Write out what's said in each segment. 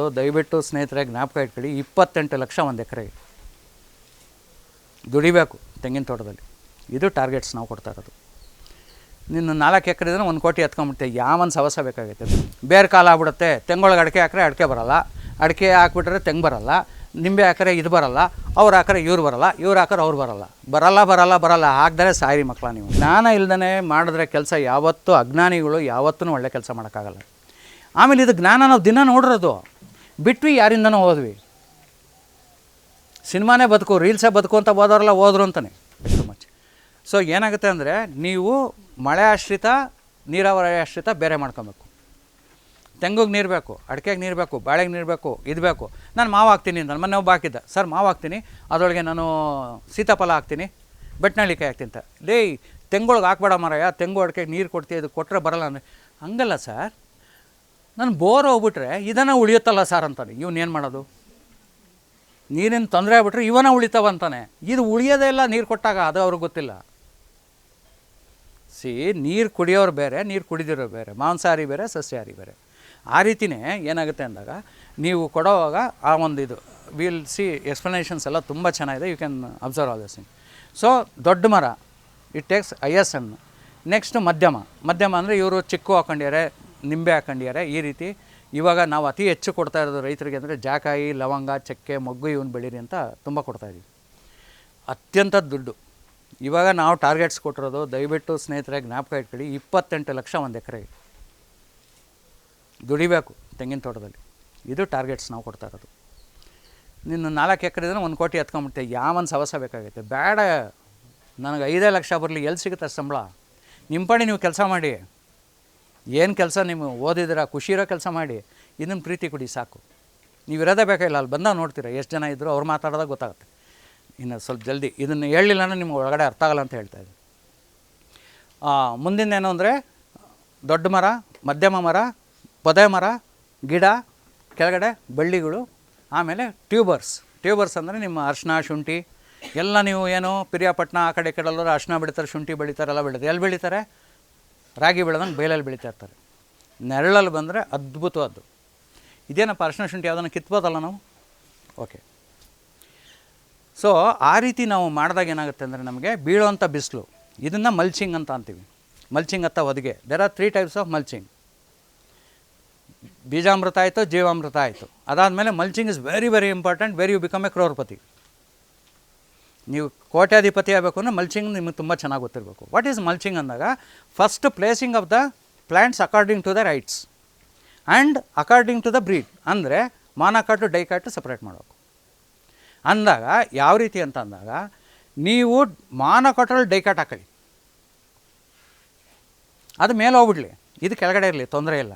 ದಯವಿಟ್ಟು ಸ್ನೇಹಿತರೆ ಜ್ಞಾಪಕ ಇಟ್ಕೊಳ್ಳಿ, ಇಪ್ಪತ್ತೆಂಟು ಲಕ್ಷ ಒಂದು ಎಕರೆಗೆ ದುಡಿಬೇಕು ತೆಂಗಿನ ತೋಟದಲ್ಲಿ. ಇದು ಟಾರ್ಗೆಟ್ಸ್ ನಾವು ಕೊಡ್ತಾ ಇರೋದು. ನಿನ್ನ ನಾಲ್ಕು ಎಕರೆ ಇದ್ರೆ ಒಂದು ಕೋಟಿ ಎತ್ಕೊಂಬಿಡ್ತೀವಿ ಯಾವೊಂದು ಸವಸ ಬೇಕಾಗೈತೆ ಬೇರೆ ಕಾಲ ಆಗ್ಬಿಡುತ್ತೆ ತೆಂಗೊಳಗೆ ಅಡಿಕೆ ಹಾಕ್ರೆ ಅಡಿಕೆ ಬರೋಲ್ಲ. ಅಡಿಕೆ ಹಾಕ್ಬಿಟ್ರೆ ತೆಂಗು ಬರೋಲ್ಲ. ನಿಂಬೆ ಹಾಕ್ರೆ ಇದು ಬರಲ್ಲ. ಅವ್ರು ಹಾಕ್ರೆ ಇವ್ರು ಬರಲ್ಲ. ಇವ್ರು ಹಾಕ್ರೆ ಅವ್ರು ಬರಲ್ಲ. ಬರಲ್ಲ ಬರಲ್ಲ ಬರಲ್ಲ. ಹಾಕ್ದರೆ ಸಾಯಿರಿ ಮಕ್ಕಳ ನೀವು. ಜ್ಞಾನ ಇಲ್ಲದೇ ಮಾಡಿದ್ರೆ ಕೆಲಸ ಯಾವತ್ತೂ ಅಜ್ಞಾನಿಗಳು ಯಾವತ್ತೂ ಒಳ್ಳೆ ಕೆಲಸ ಮಾಡೋಕ್ಕಾಗಲ್ಲ. ಆಮೇಲೆ ಇದು ಜ್ಞಾನ ನಾವು ದಿನ ನೋಡಿರೋದು. ಬಿಟ್ವಿ ಯಾರಿಂದನೂ ಹೋದ್ವಿ. ಸಿನಿಮಾನೇ ಬದುಕು, ರೀಲ್ಸೇ ಬದುಕು ಅಂತ ಹೋದವರೆಲ್ಲ ಹೋದ್ರು ಅಂತಾನೆ ಟು ಮಚ್ ಸೊ ಏನಾಗುತ್ತೆ ಅಂದರೆ ನೀವು ಮಳೆ ಆಶ್ರಿತ, ನೀರಾವರಿ ಆಶ್ರಿತ ಬೇರೆ ಮಾಡ್ಕೊಬೇಕು. ತೆಂಗಿಗೆ ನೀರು ಬೇಕು, ಅಡಿಕೆಗೆ ನೀರು ಬೇಕು, ಬಾಳೆಗೆ ನೀರು ಬೇಕು, ಇದು ಬೇಕು. ನಾನು ಮಾವು ಹಾಕ್ತೀನಿ ನನ್ನ ಮನೆ ಒಬ್ಬ ಹಾಕಿದ್ದ. ಸರ್, ಮಾವು ಹಾಕ್ತೀನಿ, ಅದರೊಳಗೆ ನಾನು ಸೀತಾಫಲ ಹಾಕ್ತೀನಿ ಬೆಟ್ಟನಳ್ಳಿಕಾಯಿ ಹಾಕ್ತೀನಿ ಅಂತ. ಲೇ ತೆಂಗೊಳಗೆ ಹಾಕ್ಬೇಡ ಮಾರಾಯ, ತೆಂಗು, ಅಡಿಕೆಗೆ ನೀರು ಕೊಡ್ತೀವಿ ಇದು ಕೊಟ್ಟರೆ ಬರಲ್ಲ ಅಂದರೆ. ಹಂಗಲ್ಲ ಸರ್ ನಾನು ಬೋರ್ ಹೋಗ್ಬಿಟ್ರೆ ಇದನ್ನು ಉಳಿಯುತ್ತಲ್ಲ ಸರ್ ಅಂತಾನೆ. ಇವನು ಏನು ಮಾಡೋದು? ನೀರಿನ ತೊಂದರೆ ಆಗ್ಬಿಟ್ರೆ ಇವನ ಉಳಿತಾವಂತಾನೆ ಇದು ಉಳಿಯೋದೇ ಇಲ್ಲ, ನೀರು ಕೊಟ್ಟಾಗ ಅದು ಅವ್ರಿಗೆ ಗೊತ್ತಿಲ್ಲ. ಸಿ, ನೀರು ಕುಡಿಯೋರು ಬೇರೆ, ನೀರು ಕುಡಿದಿರೋ ಬೇರೆ, ಮಾಂಸಾಹಾರಿ ಬೇರೆ, ಸಸ್ಯಾಹಾರಿ ಬೇರೆ. ಆ ರೀತಿಯೇ ಏನಾಗುತ್ತೆ ಅಂದಾಗ, ನೀವು ಕೊಡೋವಾಗ ಆ ಒಂದು ಇದು, ವಿಲ್ ಸಿ ಎಕ್ಸ್ಪ್ಲನೇಷನ್ಸ್ ಎಲ್ಲ ತುಂಬ ಚೆನ್ನಾಗಿದೆ, you can observe all this so, ದೊಡ್ಡ ಮರ, it takes I S M. Next ಮಧ್ಯಮ ಮಧ್ಯಮ ಅಂದರೆ ಇವರು ಚಿಕ್ಕು ಹಾಕೊಂಡಿದ್ದಾರೆ ನಿಂಬೆ ಹಾಕೊಂಡಿದ್ದಾರೆ. ಈ ರೀತಿ ಇವಾಗ ನಾವು ಅತಿ ಹೆಚ್ಚು ಕೊಡ್ತಾ ಇರೋದು ರೈತರಿಗೆ ಅಂದರೆ ಜಾಕಾಯಿ, ಲವಂಗ, ಚಕ್ಕೆ, ಮೊಗ್ಗು ಇವನ್ನ ಬೆಳೀರಿ ಅಂತ ತುಂಬ ಕೊಡ್ತಾಯಿದ್ದೀವಿ ಅತ್ಯಂತ ದುಡ್ಡು. ಇವಾಗ ನಾವು ಟಾರ್ಗೆಟ್ಸ್ ಕೊಟ್ಟಿರೋದು ದಯವಿಟ್ಟು ಸ್ನೇಹಿತರೆ ಜ್ಞಾಪಕ ಇಟ್ಕೊಳ್ಳಿ, ಇಪ್ಪತ್ತೆಂಟು ಲಕ್ಷ ಒಂದು ಎಕರೆಗೆ ದುಡಿಬೇಕು ತೆಂಗಿನ ತೋಟದಲ್ಲಿ. ಇದು ಟಾರ್ಗೆಟ್ಸ್ ನಾವು ಕೊಡ್ತಾ ಇರೋದು. ನಿನ್ನ ನಾಲ್ಕು ಎಕರೆ ಇದ್ರೆ ಒಂದು ಕೋಟಿ ಎತ್ಕೊಂಡ್ಬಿಟ್ಟೆ ಯಾವೊಂದು ಸವಸ ಬೇಕಾಗೈತೆ? ಬೇಡ. ನನಗೆ ಐದೇ ಲಕ್ಷ ಬರಲಿ ಎಲ್ಲಿ ಸಿಗುತ್ತೆ ಸಂಬಳ? ನಿಮ್ಮ ಪಾಡಿ ನೀವು ಕೆಲಸ ಮಾಡಿ. ಏನು ಕೆಲಸ ನೀವು ಓದಿದಿರ ಖುಷಿ ಇರೋ ಕೆಲಸ ಮಾಡಿ ಇದನ್ನು ಪ್ರೀತಿ ಕೊಡಿ, ಸಾಕು. ನೀವು ಇರೋದೇ ಬೇಕಾಗಿಲ್ಲ ಅಲ್ಲಿ ಬಂದಾಗ ನೋಡ್ತೀರಾ, ಎಷ್ಟು ಜನ ಇದ್ದರೂ ಅವ್ರು ಮಾತಾಡೋದಾಗ ಗೊತ್ತಾಗುತ್ತೆ. ಇನ್ನು ಸ್ವಲ್ಪ ಜಲ್ದಿ, ಇದನ್ನು ಹೇಳಲಿಲ್ಲ ಅಂದರೆ ನಿಮ್ಗೆ ಒಳಗಡೆ ಅರ್ಥ ಆಗಲ್ಲ ಅಂತ ಹೇಳ್ತಾ ಇದ್ದೀನಿ. ಮುಂದಿನ ಏನು ಅಂದರೆ, ದೊಡ್ಡ ಮರ, ಮಧ್ಯಮ ಮರ, ಪೊದೆ ಮರ, ಗಿಡ, ಕೆಳಗಡೆ ಬಳ್ಳಿಗಳು, ಆಮೇಲೆ ಟ್ಯೂಬರ್ಸ್. ಟ್ಯೂಬರ್ಸ್ ಅಂದರೆ ನಿಮ್ಮ ಅರ್ಶಿನ ಶುಂಠಿ, ಎಲ್ಲ ನೀವು ಏನು, ಪಿರಿಯಾಪಟ್ಟಣ ಆ ಕಡೆ ಈ ಕಡೆ ಎಲ್ಲರೂ ಅರ್ಶಿನ ಬೆಳಿತಾರೆ ಶುಂಠಿ ಬೆಳಿತಾರೆ, ಎಲ್ಲ ಬೆಳೀತಾರೆ ಎಲ್ಲಿ ಬೆಳೀತಾರೆ? ರಾಗಿ ಬೆಳೆದಂಗೆ ಬೇಲಲ್ಲಿ ಬೆಳೀತಾ ಇರ್ತಾರೆ. ನೆರಳಲ್ಲಿ ಬಂದರೆ ಅದ್ಭುತವಾದ್ದು. ಇದೇನಪ್ಪ ಅರ್ಶಿನ ಶುಂಠಿ ಯಾವುದನ್ನು ಕಿತ್ಬೋದಲ್ಲ ನಾವು? ಓಕೆ ಸೊ ಆ ರೀತಿ ನಾವು ಮಾಡಿದಾಗ ಏನಾಗುತ್ತೆ ಅಂದರೆ ನಮಗೆ ಬೀಳೋವಂಥ ಬಿಸಿಲು, ಇದನ್ನು ಮಲ್ಚಿಂಗ್ ಅಂತ ಅಂತೀವಿ. ಮಲ್ಚಿಂಗ್ ಅಂತ ಒದಗೆ there are three types of mulching ಬೀಜಾಮೃತ ಆಯಿತು, ಜೀವಾಮೃತ ಆಯಿತು. ಅದಾದಮೇಲೆ mulching is very very important very you become a crorepati ನೀವು ಕೋಟ್ಯಾಧಿಪತಿ ಆಗಬೇಕು ಅಂದರೆ ಮಲ್ಚಿಂಗ್ ನಿಮಗೆ ತುಂಬ ಚೆನ್ನಾಗಿ ಗೊತ್ತಿರಬೇಕು. ವಾಟ್ ಈಸ್ ಮಲ್ಚಿಂಗ್ ಅಂದಾಗ first placing of the plants according to the rights and according to the breed ಅಂದರೆ ಮಾನಕಾಟು ಡೈಕಾಟು ಸಪ್ರೇಟ್ ಮಾಡಬೇಕು. ಅಂದಾಗ ಯಾವ ರೀತಿ ಅಂತ ಅಂದಾಗ, ನೀವು ಮಾನಕಾಟಲ್ಲಿ ಡೈಕಾಟ್ ಹಾಕಲಿ. ಅದು ಮೇಲೆ ಹೋಗ್ಬಿಡಲಿ. ಇದು ಕೆಳಗಡೆ ಇರಲಿ, ತೊಂದರೆ ಇಲ್ಲ.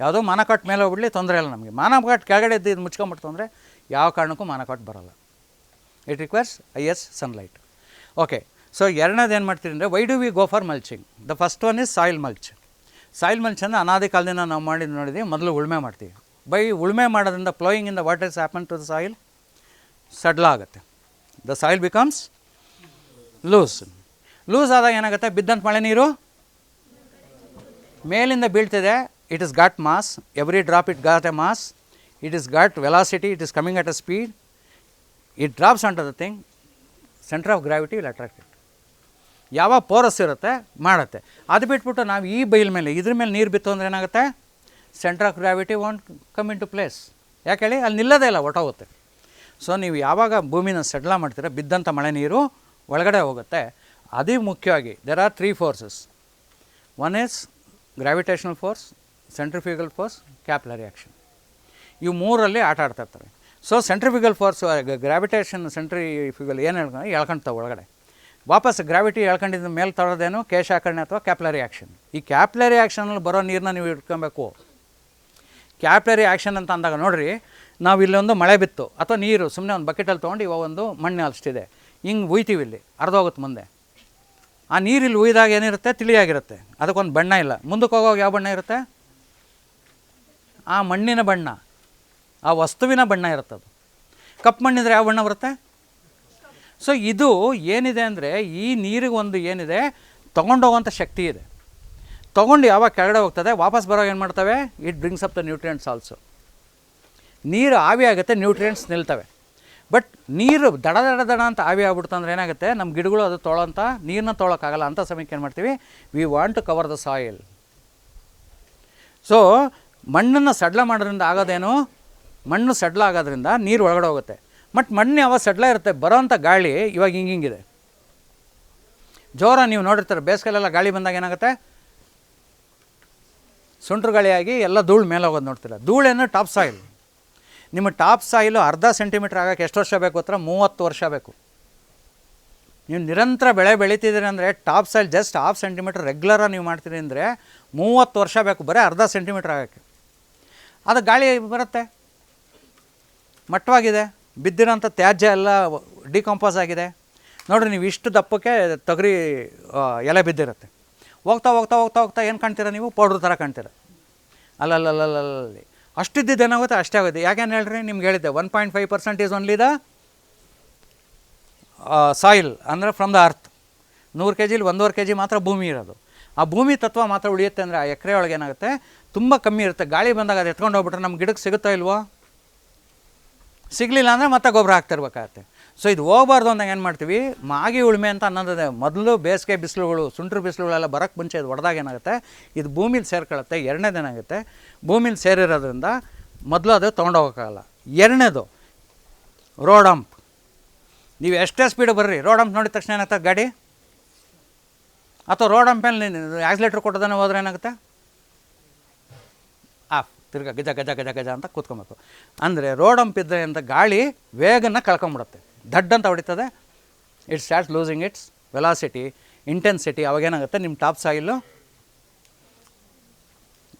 ಯಾವುದೋ ಮಾನಕಾಟ್ ಮೇಲೆ ಹೋಗ್ಬಿಡಲಿ, ತೊಂದರೆ ಇಲ್ಲ ನಮಗೆ. ಮಾನಕಾಟ್ ಕೆಳಗಡೆ ಇದ್ದು ಇದು ಮುಚ್ಕೊಂಬಿಡ್ತು ಅಂದರೆ ಯಾವ ಕಾರಣಕ್ಕೂ ಮಾನಕಾಟ್ ಬರಲ್ಲ. It requires as sunlight okay so ಎರಡನೇದು ಏನು ಮಾಡ್ತೀರಿ ಅಂದರೆ why do we go for mulching the first one is soil mulch soil mulch ಅಂದರೆ ಅನಾದಿ ಕಾಲದಿಂದ ನಾವು ಮಾಡಿ ನೋಡಿದ್ವಿ, ಮೊದಲು ಉಳುಮೆ ಮಾಡ್ತೀವಿ. ಬೈ ಉಳುಮೆ ಮಾಡೋದ್ರಿಂದ ಪ್ಲೋಯಿಂಗ್ ಇಂದ water is happen to the soil ಸಡ್ಲ ಆಗುತ್ತೆ. The soil becomes loose loose ಆದಾಗ ಏನಾಗುತ್ತೆ? ಬಿದ್ದಂಥ ಮಳೆ ನೀರು ಮೇಲಿಂದ ಬೀಳ್ತಿದೆ. It is got mass every drop it got a mass it is got velocity it is coming at a speed it drops on to the thing centre of gravity will attract it ಯಾವಾಗ porous ಇರುತ್ತೆ, ಮಾಡುತ್ತೆ. ಅದು ಬಿಟ್ಬಿಟ್ಟು ನಾವು ಈ ಬೈಲ್ ಮೇಲೆ, ಇದ್ರ ಮೇಲೆ ನೀರು ಬಿತ್ತು ಅಂದರೆ ಏನಾಗುತ್ತೆ? Centre of gravity want come into place ಯಾಕೆ ಹೇಳಿ? ಅಲ್ಲಿ ನಿಲ್ಲೋದೇ ಇಲ್ಲ ಹೊಟ್ಟೋಗುತ್ತೆ ಸೊ ನೀವು ಯಾವಾಗ ಭೂಮಿನ ಸೆಟ್ಲ ಮಾಡ್ತೀರ, ಬಿದ್ದಂಥ ಮಳೆ ನೀರು ಒಳಗಡೆ ಹೋಗುತ್ತೆ. ಅದೇ ಮುಖ್ಯವಾಗಿ there are three forces one is gravitational force centrifugal force capillary action ಇವು ಮೂರಲ್ಲಿ ಆಟ ಆಡ್ತಾ ಇರ್ತಾರೆ. So centrifugal force gravitation centrifugal ಏನು ಹೇಳ್ಕೊಂಡು ಎಳ್ಕೊಂತಾವೆ ಒಳಗಡೆ. ವಾಪಸ್ ಗ್ರಾವಿಟಿ ಎಳ್ಕೊಂಡಿದ್ದ ಮೇಲೆ ತರೋದೇನು ಕೇಶಾಕರಣೆ ಅಥವಾ ಕ್ಯಾಪ್ಲರಿ ಆ್ಯಕ್ಷನ್ ಈ ಕ್ಯಾಪ್ಲರಿ ಆ್ಯಕ್ಷನಲ್ಲಿ ಬರೋ ನೀರನ್ನ ನೀವು ಇಟ್ಕೊಬೇಕು. ಕ್ಯಾಪ್ಲರಿ ಆ್ಯಕ್ಷನ್ ಅಂತ ಅಂದಾಗ ನೋಡಿರಿ, ನಾವು ಇಲ್ಲೊಂದು ಮಳೆ ಬಿತ್ತು. ಅಥವಾ ನೀರು ಸುಮ್ಮನೆ ಒಂದು ಬಕೆಟಲ್ಲಿ ತೊಗೊಂಡು ಇವಾಗ ಒಂದು ಮಣ್ಣು ಅಷ್ಟಿದೆ ಹಿಂಗೆ ಉಯ್ತೀವಿ ಇಲ್ಲಿ ಅರ್ಧೋಗುತ್ತೆ ಮುಂದೆ. ಆ ನೀರಿಲ್ಲಿ ಉಯ್ದಾಗ ಏನಿರುತ್ತೆ? ತಿಳಿಯಾಗಿರುತ್ತೆ. ಅದಕ್ಕೊಂದು ಬಣ್ಣ ಇಲ್ಲ. ಮುಂದಕ್ಕೆ ಹೋಗೋವಾಗ ಯಾವ ಬಣ್ಣ ಇರುತ್ತೆ? ಆ ಮಣ್ಣಿನ ಬಣ್ಣ. ಆ ವಸ್ತುವಿನ ಬಣ್ಣ ಇರುತ್ತೆ ಅದು ಕಪ್ಪು ಮಣ್ಣಿದ್ರೆ ಯಾವ ಬಣ್ಣ ಬರುತ್ತೆ? ಸೊ ಇದು ಏನಿದೆ ಅಂದರೆ ಈ ನೀರಿಗೆ ಒಂದು ಏನಿದೆ ತೊಗೊಂಡೋಗೋಂಥ ಶಕ್ತಿ ಇದೆ. ತೊಗೊಂಡು ಯಾವಾಗ ಕೆಳಗಡೆ ಹೋಗ್ತದೆ, ವಾಪಸ್ ಬರೋವಾಗ ಏನು ಮಾಡ್ತವೆ? It brings up the nutrients also ನೀರು ಆವಿ ಆಗುತ್ತೆ ನ್ಯೂಟ್ರಿಯೆಂಟ್ಸ್ ನಿಲ್ತವೆ. ಬಟ್ ನೀರು ದಡ ದಡ ದಡ ಅಂತ ಆವಿ ಆಗ್ಬಿಡ್ತು ಅಂದ್ರೆ ಏನಾಗುತ್ತೆ? ನಮ್ಮ ಗಿಡಗಳು ಅದು ತೊಳೋಂಥ ನೀರನ್ನ ತೊಳೋಕ್ಕಾಗಲ್ಲ ಅಂಥ ಸಮಯಕ್ಕೆ ಏನು ಮಾಡ್ತೀವಿ? We want to cover the soil so ಮಣ್ಣನ್ನು ಸಡ್ಲ ಮಾಡೋದ್ರಿಂದ ಆಗೋದೇನು? ಮಣ್ಣು ಸಡ್ಲ ಆಗೋದ್ರಿಂದ ನೀರು ಒಳಗಡೆ ಹೋಗುತ್ತೆ. ಮತ್ತು ಮಣ್ಣು ಯಾವಾಗ ಸಡ್ಲ ಇರುತ್ತೆ ಬರೋವಂಥ ಗಾಳಿ ಇವಾಗ ಹಿಂಗೆ ಹಿಂಗಿದೆ. ಜೋರ ನೀವು ನೋಡಿರ್ತಾರೆ ಬೇಸಿಗೆಲೆಲ್ಲ ಗಾಳಿ ಬಂದಾಗ ಏನಾಗುತ್ತೆ? ಸುಂಟ್ರು ಗಾಳಿಯಾಗಿ ಎಲ್ಲ ಧೂಳು ಮೇಲೆ ಹೋಗೋದು ನೋಡ್ತಿಲ್ಲ ಧೂಳೇನು ಟಾಪ್ ಸಾಯಿಲ್. ನಿಮ್ಮ ಟಾಪ್ ಸಾಯಿಲು ಅರ್ಧ ಸೆಂಟಿಮೀಟ್ರ್ ಆಗೋಕ್ಕೆ ಎಷ್ಟು ವರ್ಷ ಬೇಕು ಹತ್ರ? ಮೂವತ್ತು ವರ್ಷ ಬೇಕು. ನೀವು ನಿರಂತರ ಬೆಳೆ ಬೆಳೀತಿದ್ದೀರಿ ಅಂದರೆ top soil just half centimetre ರೆಗ್ಯುಲರಾಗಿ ನೀವು ಮಾಡ್ತೀರಿ ಅಂದರೆ ಮೂವತ್ತು ವರ್ಷ ಬೇಕು, ಬರೀ ಅರ್ಧ ಸೆಂಟಿಮೀಟ್ರ್ ಆಗೋಕ್ಕೆ ಅದು ಗಾಳಿ ಬರುತ್ತೆ. ಮಟ್ಟವಾಗಿದೆ ಬಿದ್ದಿರೋಂಥ ತ್ಯಾಜ್ಯ ಎಲ್ಲ ಡಿಕಂಪೋಸ್ ಆಗಿದೆ. ನೋಡಿರಿ ನೀವು ಇಷ್ಟು ದಪ್ಪಕ್ಕೆ ತೊಗರಿ ಎಲೆ ಬಿದ್ದಿರುತ್ತೆ. ಹೋಗ್ತಾ ಹೋಗ್ತಾ ಹೋಗ್ತಾ ಹೋಗ್ತಾ ಏನು ಕಾಣ್ತೀರ ನೀವು? ಪೌಡ್ರ್ ಥರ ಕಾಣ್ತೀರ. ಅಲ್ಲಲ್ಲಲ್ಲಲ್ಲಿ ಅಷ್ಟಿದ್ದಿದ್ದು ಏನಾಗುತ್ತೆ? ಅಷ್ಟೇ ಆಗುತ್ತೆ. ಯಾಕೇನು ಹೇಳ್ರಿ, ನಿಮ್ಗೆ ಹೇಳಿದ್ದೆ. One point five percent is only the soil ಅಂದರೆ ಫ್ರಮ್ ದ ಅರ್ತ್ ನೂರು ಕೆ ಜಿಲಿ ಒಂದೂವರೆ ಕೆ ಜಿ ಮಾತ್ರ ಭೂಮಿ ಇರೋದು. ಆ ಭೂಮಿ ತತ್ವ ಮಾತ್ರ ಉಳಿಯುತ್ತೆ ಅಂದರೆ ಆ ಎಕರೆ ಒಳಗೆ ಏನಾಗುತ್ತೆ? ತುಂಬ ಕಮ್ಮಿ ಇರುತ್ತೆ. ಗಾಳಿ ಬಂದಾಗ ಅದು ಎತ್ಕೊಂಡು ಹೋಗ್ಬಿಟ್ರೆ ನಮ್ಮ ಗಿಡಕ್ಕೆ ಸಿಗುತ್ತಾ ಇಲ್ವೋ? ಸಿಗಲಿಲ್ಲ ಅಂದರೆ ಮತ್ತೆ ಗೊಬ್ಬರ ಹಾಕ್ತಿರ್ಬೇಕಾಗತ್ತೆ ಸೊ ಇದು ಹೋಗ್ಬಾರ್ದು ಅಂದಾಗ ಏನು ಮಾಡ್ತೀವಿ ಮಾಗಿ ಉಳುಮೆ ಅಂತ ಅನ್ನೋದಿದೆ ಮೊದಲು ಬೇಸಿಗೆ ಬಿಸಿಲುಗಳು ಸುಂಟ್ರು ಬಿಸಿಲುಗಳೆಲ್ಲ ಬರೋಕ್ಕೆ ಮುಂಚೆ ಇದು ಹೊಡೆದಾಗ ಏನಾಗುತ್ತೆ ಇದು ಭೂಮಿಲಿ ಸೇರ್ಕೊಳ್ಳುತ್ತೆ ಎರಡನೇದೇನಾಗುತ್ತೆ ಭೂಮಿಲಿ ಸೇರಿರೋದ್ರಿಂದ ಮೊದಲು ಅದು ತೊಗೊಂಡೋಗೋಕ್ಕಾಗಲ್ಲ ಎರಡನೇದು ರೋಡಂಪ್ ನೀವು ಎಷ್ಟೇ ಸ್ಪೀಡ್ ಬರ್ರಿ ರೋಡಂಪ್ ನೋಡಿದ ತಕ್ಷಣ ಏನಾಗ್ತದೆ ಗಾಡಿ ಅಥವಾ ರೋಡ್ ಮೇಲೆ ಆಕ್ಸಿಲೇಟ್ರ್ ಕೊಟ್ಟದನ್ನು ಹೋದ್ರೆ ಏನಾಗುತ್ತೆ ತಿರ್ಗಾ ಗಜ ಗಜ ಗಜ ಗಜ ಅಂತ ಕೂತ್ಕೊಬೇಕು. ಅಂದರೆ ರೋಡ್ ಹಂಪಿದ್ದ ಇದ್ದರೆ ಅಂತ ಗಾಳಿ ವೇಗನ ಕಳ್ಕೊಂಬಿಡುತ್ತೆ. ದಡ್ ಅಂತ ಹೊಡಿತದೆ. It's starts losing its velocity intensity ಅವಾಗೇನಾಗುತ್ತೆ ನಿಮ್ಮ ಟಾಪ್ ಸಾಯಿಲು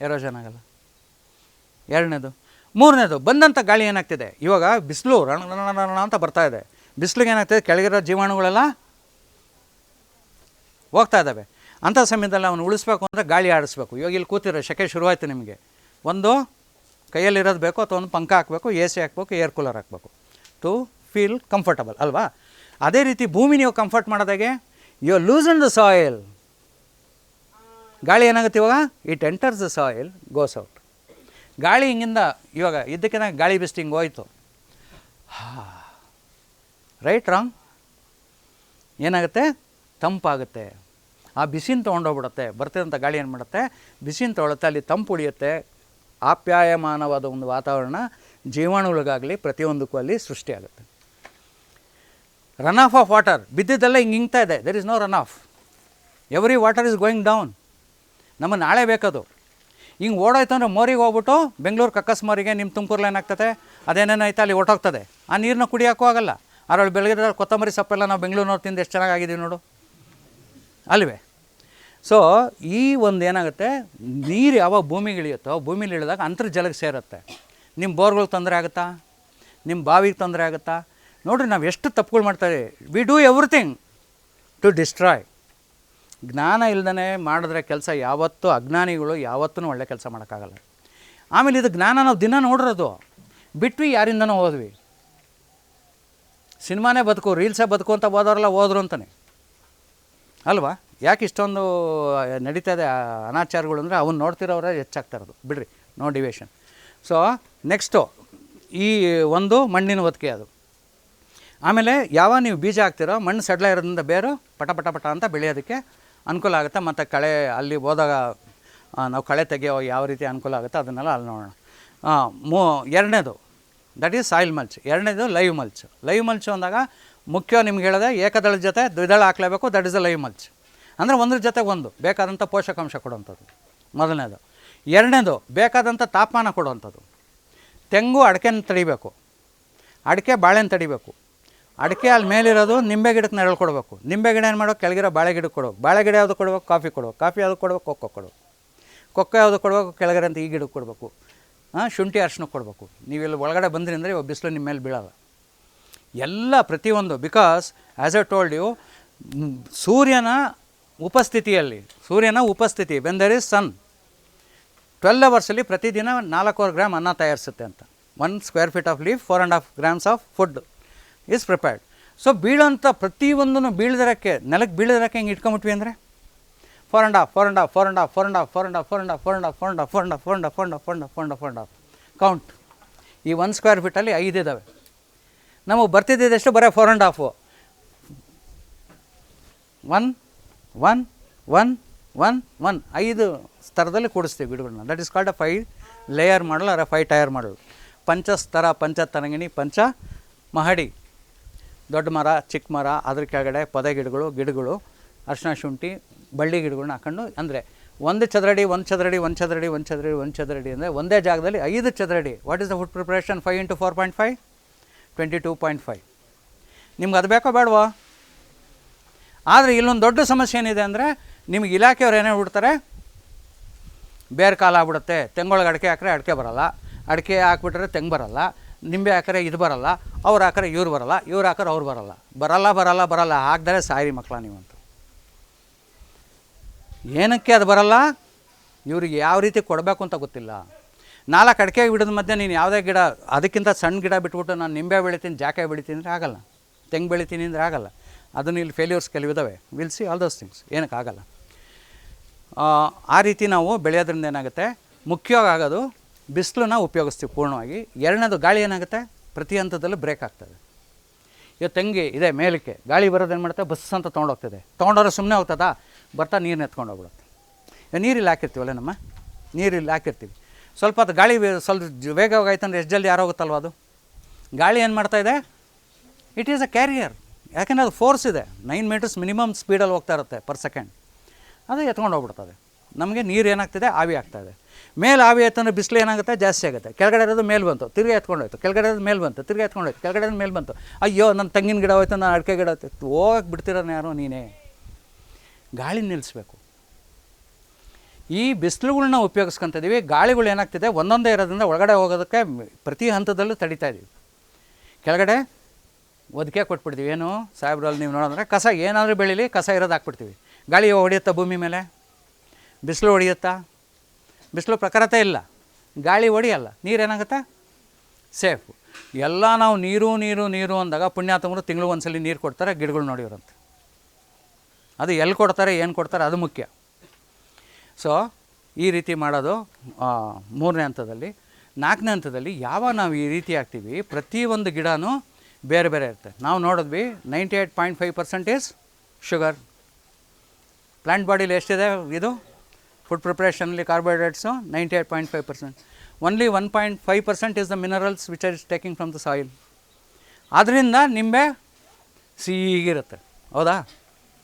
ಎರೋಷನ್ ಆಗಲ್ಲ. ಎರಡನೇದು. ಮೂರನೇದು ಬಂದಂಥ ಗಾಳಿ ಏನಾಗ್ತಿದೆ? ಇವಾಗ ಬಿಸಿಲು ರಣ ರಣ ಅಂತ ಬರ್ತಾ ಇದೆ. ಬಿಸಿಲಿಗೆ ಏನಾಗ್ತಿದೆ? ಕೆಳಗಿರೋ ಜೀವಾಣುಗಳೆಲ್ಲ ಹೋಗ್ತಾ ಇದ್ದಾವೆ ಅಂಥ ಸಮಯದಲ್ಲಿ ಅವನು ಉಳಿಸ್ಬೇಕು ಅಂದರೆ ಗಾಳಿ ಆಡಿಸ್ಬೇಕು ಇವಾಗ ಇಲ್ಲಿ ಕೂತಿರೋ ಶೆಕೆ ಶುರುವಾಯಿತು ನಿಮಗೆ. ಒಂದು ಕೈಯಲ್ಲಿರೋದು ಬೇಕು ಅಥವಾ ಒಂದು ಪಂಕ ಹಾಕಬೇಕು ಎ ಸಿ ಹಾಕಬೇಕು ಏರ್ ಕೂಲರ್ ಹಾಕಬೇಕು. ಟು ಫೀಲ್ ಕಂಫರ್ಟಬಲ್ ಅಲ್ವಾ? ಅದೇ ರೀತಿ ಭೂಮಿ ನೀವು ಕಂಫರ್ಟ್ ಮಾಡೋದಾಗೆ you loosen the soil ಗಾಳಿ ಏನಾಗುತ್ತೆ ಇವಾಗ? It enters the soil goes out ಗಾಳಿ ಹಿಂಗಿಂದ ಇವಾಗ ಇದಕ್ಕಿಂತ ಗಾಳಿ ಬಿಸ್ತು ಹಿಂಗೆ ಹೋಯಿತು. ರೈಟ್ ರಾಂಗ್ ಏನಾಗುತ್ತೆ? ತಂಪಾಗುತ್ತೆ. ಆ ಬಿಸಿನ ತೊಗೊಂಡೋಗ್ಬಿಡುತ್ತೆ. ಬರ್ತಿರೋಂಥ ಗಾಳಿ ಏನು ಮಾಡುತ್ತೆ ಬಿಸಿನ ತೊಗೊಳುತ್ತೆ, ಅಲ್ಲಿ ತಂಪು ಉಳಿಯುತ್ತೆ. ಆಪ್ಯಾಯಮಾನವಾದ ಒಂದು ವಾತಾವರಣ ಜೀವಾಣುಗಳಿಗಾಗಲಿ ಪ್ರತಿಯೊಂದಕ್ಕೂ ಅಲ್ಲಿ ಸೃಷ್ಟಿಯಾಗುತ್ತೆ. ರನ್ ಆಫ್ ಆಫ್ ವಾಟರ್ ಬಿದ್ದಿದ್ದೆಲ್ಲ ಹಿಂಗೆ ಹಿಂಗ್ತಾ ಇದೆ. There is no run off every water is going down ನಮ್ಮ ನಾಳೆ ಬೇಕದು. ಹಿಂಗೆ ಓಡೋಯ್ತು ಅಂದರೆ ಮೋರಿಗೆ ಹೋಗ್ಬಿಟ್ಟು ಬೆಂಗಳೂರು ಕಕ್ಕಸ್ಮೋರಿಗೆ ನಿಮ್ಮ ತುಮಕೂರಲ್ಲಿ ಏನಾಗ್ತದೆ ಅದೇನೇನಾಯ್ತು ಅಲ್ಲಿ ಹೊಟ್ಟೋಗ್ತದೆ ಆ ನೀರನ್ನ ಕುಡಿಯೋಕ್ಕೂ ಆಗಲ್ಲ. ಅದರೊಳಗೆ ಬೆಳಗ್ಗೆ ಕೊತ್ತಂಬರಿ ಸೊಪ್ಪೆಲ್ಲ ನಾವು ಬೆಂಗಳೂರಿನವ್ರು ತಿಂದು ಎಷ್ಟು ಚೆನ್ನಾಗಾಗಿದ್ದೀವಿ ನೋಡು. ಅಲ್ವೇ? ಸೊ ಈ ಒಂದು ಏನಾಗುತ್ತೆ? ನೀರು ಯಾವಾಗ ಭೂಮಿಗೆ ಇಳಿಯುತ್ತೋ, ಭೂಮಿಲಿ ಇಳಿದಾಗ ಅಂತರ್ಜಲಕ್ಕೆ ಸೇರುತ್ತೆ. ನಿಮ್ಮ ಬೋರ್ಗಳಿಗೆ ತೊಂದರೆ ಆಗುತ್ತಾ? ನಿಮ್ಮ ಬಾವಿಗೆ ತೊಂದರೆ ಆಗುತ್ತಾ? ನೋಡಿರಿ, ನಾವು ಎಷ್ಟು ತಪ್ಪುಗಳು ಮಾಡ್ತಾರೆ we do everything to destroy ಜ್ಞಾನ ಇಲ್ಲದೇ ಮಾಡಿದ್ರೆ ಕೆಲಸ ಯಾವತ್ತೂ, ಅಜ್ಞಾನಿಗಳು ಯಾವತ್ತೂ ಒಳ್ಳೆ ಕೆಲಸ ಮಾಡೋಕ್ಕಾಗಲ್ಲ. ಆಮೇಲೆ ಇದು ಜ್ಞಾನ ನಾವು ದಿನ ನೋಡಿರೋದು ಬಿಟ್ವಿ ಯಾರಿಂದನೂ ಹೋದ್ವಿ ಸಿನಿಮಾನೇ ಬದುಕು, ರೀಲ್ಸೇ ಬದುಕು ಅಂತ ಹೋದವರೆಲ್ಲ ಹೋದ್ರು ಅಂತಾನೆ. ಅಲ್ವಾ? ಯಾಕೆ ಇಷ್ಟೊಂದು ನಡೀತಾ ಇದೆ ಅನಾಚಾರಗಳು ಅಂದರೆ ಅವನು ನೋಡ್ತಿರೋರೇ ಹೆಚ್ಚಾಗ್ತಾ ಇರೋದು. ಬಿಡ್ರಿ, ನೋ ಡಿವೇಶನ್ ಸೊ ನೆಕ್ಸ್ಟು ಈ ಒಂದು ಮಣ್ಣಿನ ಒತ್ತಿಗೆ ಅದು. ಆಮೇಲೆ ಯಾವ ನೀವು ಬೀಜ ಹಾಕ್ತಿರೋ, ಮಣ್ಣು ಸಡ್ಲ ಇರೋದ್ರಿಂದ ಬೇರು ಪಟ ಪಟ ಪಟ ಅಂತ ಬೆಳೆಯೋದಕ್ಕೆ ಅನುಕೂಲ ಆಗುತ್ತೆ. ಮತ್ತು ಕಳೆ, ಅಲ್ಲಿ ಹೋದಾಗ ನಾವು ಕಳೆ ತೆಗೆಯೋ ಯಾವ ರೀತಿ ಅನುಕೂಲ ಆಗುತ್ತೆ ಅದನ್ನೆಲ್ಲ ಅಲ್ಲಿ ನೋಡೋಣ. ಮೂ, ಎರಡನೇದು ದಟ್ ಈಸ್ ಸಾಯಿಲ್ ಮಲ್ಚ್ ಎರಡನೇದು ಲೈವ್ ಮಲ್ಚ್ ಲೈವ್ ಮಲ್ಚ್ ಅಂದಾಗ ಮುಖ್ಯ ನಿಮ್ಗೆ ಹೇಳಿದೆ ಏಕದಳ ಜೊತೆ ದ್ವಿದಳ ಹಾಕ್ಲೇಬೇಕು, that is a live mulch. ಅಂದರೆ ಒಂದ್ರ ಜೊತೆಗೆ ಒಂದು ಬೇಕಾದಂಥ ಪೋಷಕಾಂಶ ಕೊಡುವಂಥದ್ದು. ಮೊದಲನೇದು. ಎರಡನೇದು ಬೇಕಾದಂಥ ತಾಪಮಾನ ಕೊಡುವಂಥದ್ದು. ತೆಂಗು ಅಡಿಕೆನ ತಡಿಬೇಕು. ಅಡಿಕೆ ಬಾಳೆನ ತಡಿಬೇಕು. ಅಡಿಕೆ ಅಲ್ಲಿ ಮೇಲಿರೋದು ನಿಂಬೆ ಗಿಡಕ್ಕೆ ನೆರಳು ಕೊಡಬೇಕು. ನಿಂಬೆ ಗಿಡ ಏನು ಮಾಡೋ ಕೆಳಗಿರೋ ಬಾಳೆ ಗಿಡಕ್ಕೆ ಕೊಡಬೇಕು. ಬಾಳೆ ಗಿಡ ಯಾವುದು ಕೊಡಬೇಕು? ಕಾಫಿ ಕೊಡಬೇಕು. ಕಾಫಿ ಯಾವುದು ಕೊಡಬೇಕು? ಕೊಕ್ಕೋ ಕೊಡಬೇಕು. ಕೊಕ್ಕೋ ಯಾವುದು ಕೊಡಬೇಕು? ಕೆಳಗಡೆ ಅಂತ ಈ ಗಿಡಕ್ಕೆ ಕೊಡಬೇಕು. ಹಾಂ ಶುಂಠಿ ಅರ್ಶನ ಕೊಡಬೇಕು. ನೀವು ಇಲ್ಲಿ ಒಳಗಡೆ ಬಂದ್ರಿ ಅಂದರೆ ಇವಾಗ ಬಿಸಿಲು ನಿಮ್ಮ ಮೇಲೆ ಬೀಳಲ್ಲ. ಎಲ್ಲ ಪ್ರತಿಯೊಂದು because as I told you ಸೂರ್ಯನ ಉಪಸ್ಥಿತಿಯಲ್ಲಿ ಸೂರ್ಯನ ಉಪಸ್ಥಿತಿ ಬೆಂದರ್ ದರ್ ಇಸ್ ಸನ್ ಟ್ವೆಲ್ ಅವರ್ಸಲ್ಲಿ ಪ್ರತಿದಿನ ನಾಲ್ಕೂವರೆ ಗ್ರಾಮ್ ಅನ್ನ ತಯಾರಿಸುತ್ತೆ ಅಂತ one square feet of leaf four and half grams of food is prepared so ಬೀಳೋಂಥ ಪ್ರತಿಯೊಂದನ್ನು ಬೀಳದಿರೋಕ್ಕೆ ನೆಲಕ್ಕೆ ಬೀಳದಿರೋಕ್ಕೆ ಹಿಂಗೆ ಇಟ್ಕೊಂಬಿಟ್ವಿ ಅಂದರೆ four and half four and half four and half four and half four and half four and half four and half four and half four and half four and half four and half four and half count ಈ one square ಫೀಟಲ್ಲಿ ಐದು ಇದ್ದಾವೆ ನಮಗೆ ಬರ್ತಿದ್ದೆಷ್ಟು ಬರೀ four and half one one one one one ಐದು ಸ್ತರದಲ್ಲಿ ಕೂಡಿಸ್ತೀವಿ ಗಿಡಗಳನ್ನ. That is called a five layer ಮಾಡಲು ಅರ ಫೈವ್ ಟಯರ್ ಮಾಡಲು ಪಂಚಸ್ತರ ಪಂಚ ತರಂಗಿಣಿ ಪಂಚ ಮಹಡಿ. ದೊಡ್ಡ ಮರ, ಚಿಕ್ಕ ಮರ, ಅದ್ರ ಕೆಳಗಡೆ ಪೊದೆ ಗಿಡಗಳು ಗಿಡಗಳು ಅರ್ಶಿನ ಶುಂಠಿ, ಬಳ್ಳಿ ಗಿಡಗಳನ್ನ ಹಾಕೊಂಡು ಅಂದರೆ ಒಂದು ಚದರಡಿ ಒಂದು ಚದರಡಿ ಒಂದು ಚದರಡಿ ಒಂದು ಚದರಡಿ ಒಂದು ಚದರಡಿ ಅಂದರೆ ಒಂದೇ ಜಾಗದಲ್ಲಿ ಐದು ಚದರಡಿ. What is the food preparation five into four point five twenty two point five ನಿಮ್ಗೆ ಅದು ಬೇಕೋ ಬೇಡವಾ? ಆದರೆ ಇಲ್ಲೊಂದು ದೊಡ್ಡ ಸಮಸ್ಯೆ ಏನಿದೆ ಅಂದರೆ ನಿಮ್ಗೆ ಇಲಾಖೆಯವ್ರು ಏನೇ ಬಿಡ್ತಾರೆ ಬೇರೆ ಕಾಲ ಆಗ್ಬಿಡುತ್ತೆ, ತೆಂಗೊಳಗೆ ಅಡಿಕೆ ಹಾಕ್ರೆ ಅಡಿಕೆ ಬರೋಲ್ಲ, ಅಡಿಕೆ ಹಾಕ್ಬಿಟ್ರೆ ತೆಂಗು ಬರಲ್ಲ, ನಿಂಬೆ ಹಾಕ್ರೆ ಇದು ಬರಲ್ಲ, ಅವ್ರು ಹಾಕ್ರೆ ಇವ್ರು ಬರಲ್ಲ, ಇವ್ರು ಹಾಕ್ರೆ ಅವ್ರು ಬರಲ್ಲ. ಬರಲ್ಲ ಬರಲ್ಲ ಬರಲ್ಲ, ಹಾಕ್ದರೆ ಸಾಯಿರಿ ಮಕ್ಕಳ ನೀವಂತ. ಏನಕ್ಕೆ ಅದು ಬರಲ್ಲ? ಇವ್ರಿಗೆ ಯಾವ ರೀತಿ ಕೊಡಬೇಕು ಅಂತ ಗೊತ್ತಿಲ್ಲ. ನಾಲ್ಕು ಅಡಿಕೆ ಗಿಡದ ಮಧ್ಯೆ ನೀನು ಯಾವುದೇ ಗಿಡ ಅದಕ್ಕಿಂತ ಸಣ್ಣ ಗಿಡ ಬಿಟ್ಬಿಟ್ಟು ನಾನು ನಿಂಬೆ ಬೆಳಿತೀನಿ ಜಾಕೆ ಬೆಳಿತೀನಿ ಅಂದರೆ ಆಗಲ್ಲ. ತೆಂಗು ಬೆಳಿತೀನಿ ಅಂದರೆ ಆಗಲ್ಲ. ಅದನ್ನು ಇಲ್ಲಿ failures ಕೆಲವಿದ್ದಾವೆ will see all those things ಏನಕ್ಕೆ ಆಗಲ್ಲ. ಆ, ರೀತಿ ನಾವು ಬೆಳೆಯೋದ್ರಿಂದ ಏನಾಗುತ್ತೆ? ಮುಖ್ಯವಾಗಿ ಆಗೋದು ಬಿಸಿಲನ್ನ ಉಪಯೋಗಿಸ್ತೀವಿ ಪೂರ್ಣವಾಗಿ. ಎರಡನೇದು ಗಾಳಿ ಏನಾಗುತ್ತೆ? ಪ್ರತಿ ಹಂತದಲ್ಲೂ ಬ್ರೇಕ್ ಆಗ್ತದೆ. ಇವತ್ತು ತೆಂಗಿ ಇದೆ ಮೇಲಕ್ಕೆ. ಗಾಳಿ ಬರೋದು ಏನು ಮಾಡುತ್ತೆ? ಬಸ್ ಅಂತ ತೊಗೊಂಡೋಗ್ತದೆ ತೊಗೊಂಡೋದ್ರೆ ಸುಮ್ಮನೆ ಹೋಗ್ತದಾ? ಬರ್ತಾ ನೀರು ಎತ್ಕೊಂಡು ಹೋಗ್ಬಿಡುತ್ತೆ. ನೀರಿಲ್ಲಿ ಹಾಕಿರ್ತೀವಲ್ಲ ನಮ್ಮ? ನೀರಿಲ್ಲಿ ಹಾಕಿರ್ತೀವಿ. ಸ್ವಲ್ಪ ಹೊತ್ತು ಗಾಳಿ ಸ್ವಲ್ಪ ವೇಗವಾಗಾಯ್ತಂದ್ರೆ ಎಷ್ಟು ಜಲ್ದಿ ಯಾರೋಗುತ್ತಲ್ವ ಅದು? ಗಾಳಿ ಏನು ಮಾಡ್ತಾ ಇದೆ? ಇಟ್ ಈಸ್ ಅ ಕ್ಯಾರಿಯರ್ ಯಾಕೆಂದರೆ ಅದು ಫೋರ್ಸ್ ಇದೆ. ನೈನ್ ಮೀಟರ್ಸ್ ಮಿನಿಮಮ್ ಸ್ಪೀಡಲ್ಲಿ ಹೋಗ್ತಾ ಇರುತ್ತೆ ಪರ್ ಸೆಕೆಂಡ್ ಅದು ಎತ್ಕೊಂಡು ಹೋಗ್ಬಿಡ್ತದೆ. ನಮಗೆ ನೀರು ಏನಾಗ್ತಿದೆ? ಆವಿ ಆಗ್ತಾಯಿದೆ ಮೇಲೆ ಆವಿ ಆಯ್ತಂದ್ರೆ ಬಿಸಿಲು ಏನಾಗುತ್ತೆ? ಜಾಸ್ತಿ ಆಗುತ್ತೆ. ಕೆಳಗಡೆ ಇರೋದು ಮೇಲೆ ಬಂತು. ತಿರುಗಿ ಎತ್ಕೊಂಡು ಹೋಯ್ತು. ಕೆಳಗಡೆ ಇರೋದು ಮೇಲೆ ಬಂತು. ತಿರುಗಿ ಎತ್ಕೊಂಡು ಹೋಯ್ತು. ಕೆಳಗಡೆ ಮೇಲೆ ಬಂತು. ಅಯ್ಯೋ ನನ್ನ ತೆಂಗಿನ ಗಿಡ ಹೋಯ್ತು, ನಾನು ಅಡಿಕೆ ಗಿಡ ಹೋಯ್ತು. ಹೋಗಕ್ಕೆ ಬಿಡ್ತಿರೋನು ಯಾರೋ ನೀನೇ. ಗಾಳಿ ನಿಲ್ಲಿಸ್ಬೇಕು ಈ ಬಿಸಿಲುಗಳನ್ನ ಉಪಯೋಗಿಸ್ಕೊಂತಿದ್ದೀವಿ ಗಾಳಿಗಳು ಏನಾಗ್ತಿದೆ? ಒಂದೊಂದೇ ಇರೋದ್ರಿಂದ ಒಳಗಡೆ ಹೋಗೋದಕ್ಕೆ ಪ್ರತಿ ಹಂತದಲ್ಲೂ ತಡಿತಾ ಇದ್ದೀವಿ ಕೆಳಗಡೆ ಒದಕೆ ಕೊಟ್ಬಿಡ್ತೀವಿ. ಏನು? ಸಾಹೇಬ್ರಲ್ಲಿ ನೀವು ನೋಡಿದ್ರೆ ಕಸ ಏನಾದರೂ ಬೆಳೀಲಿ ಕಸ ಇರೋದು ಹಾಕ್ಬಿಡ್ತೀವಿ. ಗಾಳಿ ಹೊಡೆಯುತ್ತಾ ಭೂಮಿ ಮೇಲೆ? ಬಿಸಿಲು ಹೊಡೆಯುತ್ತಾ? ಬಿಸಿಲು ಪ್ರಖರತೆ ಇಲ್ಲ. ಗಾಳಿ ಹೊಡೆಯಲ್ಲ. ನೀರು ಏನಾಗುತ್ತೆ? ಸೇಫು. ಎಲ್ಲ ನಾವು ನೀರು ನೀರು ನೀರು ಅಂದಾಗ ಪುಣ್ಯಾತಮರು ತಿಂಗಳು ಒಂದ್ಸಲಿ ನೀರು ಕೊಡ್ತಾರೆ, ಗಿಡಗಳು ನೋಡಿವ್ರಂತೆ ಅದು ಎಲ್ಲಿ ಕೊಡ್ತಾರೆ, ಏನು ಕೊಡ್ತಾರೆ, ಅದು ಮುಖ್ಯ. ಸೊ ಈ ರೀತಿ ಮಾಡೋದು ಮೂರನೇ ಹಂತದಲ್ಲಿ. ನಾಲ್ಕನೇ ಹಂತದಲ್ಲಿ ಯಾವ ನಾವು ಈ ರೀತಿ ಆಗ್ತೀವಿ ಪ್ರತಿಯೊಂದು ಗಿಡನೂ ಬೇರೆ ಬೇರೆ ಇರುತ್ತೆ. ನಾವು ನೋಡಿದ್ವಿ ninety eight point five percentage sugar plant ಬಾಡಿಲಿ ಎಷ್ಟಿದೆ ಇದು? Food ಪ್ರಿಪ್ರೇಷನಲ್ಲಿ carbohydrates ninety eight point five percent only one point five percent is the minerals which are is taking from the soil ಆದ್ದರಿಂದ ನಿಂಬೆ ಸಿಹಿಗಿರುತ್ತೆ ಹೌದಾ?